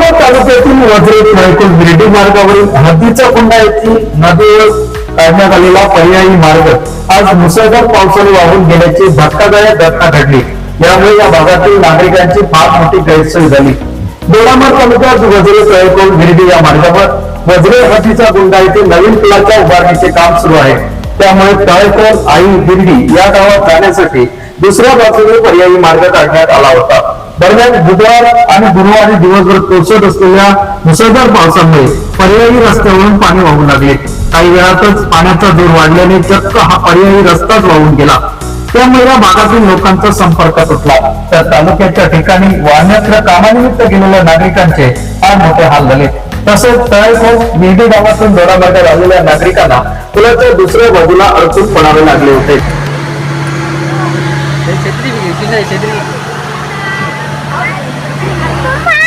दोडामार्ग तालुक्यातील वज्रे खळकोट गिरडी मार्गावरील हद्दीचा कुंडा येथील नदीवर काढण्यात आलेला पर्यायी मार्ग. आज मुसळधार पावसाने वाहून गेल्याची धक्कादायक घटना घडली. यामुळे या भागातील नागरिकांची फार मोठी गैरसोय झाली. दोडामार तालुक्यात वज्रे खळकोट गिरडी या मार्गावर वज्रे हद्दीचा गुंडा येथे नवीन पुलाच्या उभारणीचे काम सुरू आहे. त्यामुळे तळकोल आई गिरडी या गावात जाण्यासाठी दुसऱ्या बाजूने पर्यायी मार्ग काढण्यात आला होता. दरम्यान बुधवार आणि गुरुवारी दिवसभर कोसळत असलेल्या मुसळधार पावसामुळे पर्यायी रस्त्यावरून पाणी वाहू लागले. काही वेळातच पाण्याचा जोर वाढल्याने चक्क हा पर्यायी रस्ताच वाहून गेला. त्यामुळे या भागातील लोकांचा संपर्क तुटला. तर तालुक्याच्या ठिकाणी वाहनाच्या कामानिमित्त गेलेल्या नागरिकांचे फार मोठे हाल झाले. तसेच तळेकोट मेहदी गावातून दोडामार्गात आलेल्या नागरिकांना पुलाच्या दुसऱ्या बाजूला अडकून पडावे लागले होते. Papa!